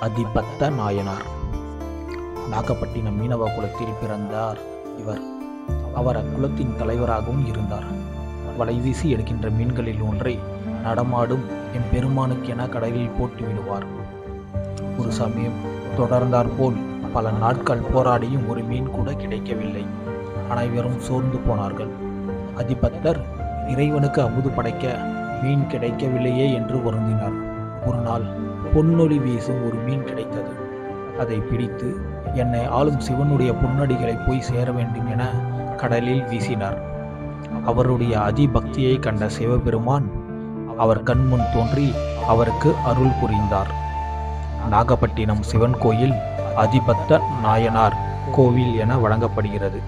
அதிபத்த நாயனார். நாகப்பட்டினம் மீனவ குலத்தில் பிறந்தார் இவர். அவர் அக்குலத்தின் தலைவராகவும் இருந்தார். வலை வீசி எடுக்கின்ற மீன்களில் ஒன்றை நடமாடும் எம்பெருமானுக்கென கடலில் போட்டு விடுவார். ஒரு சமயம் தொடர்ந்தாற்போல் பல நாட்கள் போராடியும் ஒரு மீன் கூட கிடைக்கவில்லை. அனைவரும் சோர்ந்து போனார்கள். அதிபத்தர் இறைவனுக்கு அமுது படைக்க மீன் கிடைக்கவில்லையே என்று வருந்தினார். ஒரு நாள் பொன்னொளி வீசும் ஒரு மீன் கிடைத்தது. அதை பிடித்து என்னை ஆளும் சிவனுடைய பொன்னடிகளை போய் சேர வேண்டும் என கடலில் வீசினார். அவருடைய அதிபக்தியை கண்ட சிவபெருமான் அவர் கண்முன் தோன்றி அவருக்கு அருள் புரிந்தார். நாகப்பட்டினம் சிவன் கோயில் அதிபத்த நாயனார் கோவில் என வழங்கப்படுகிறது.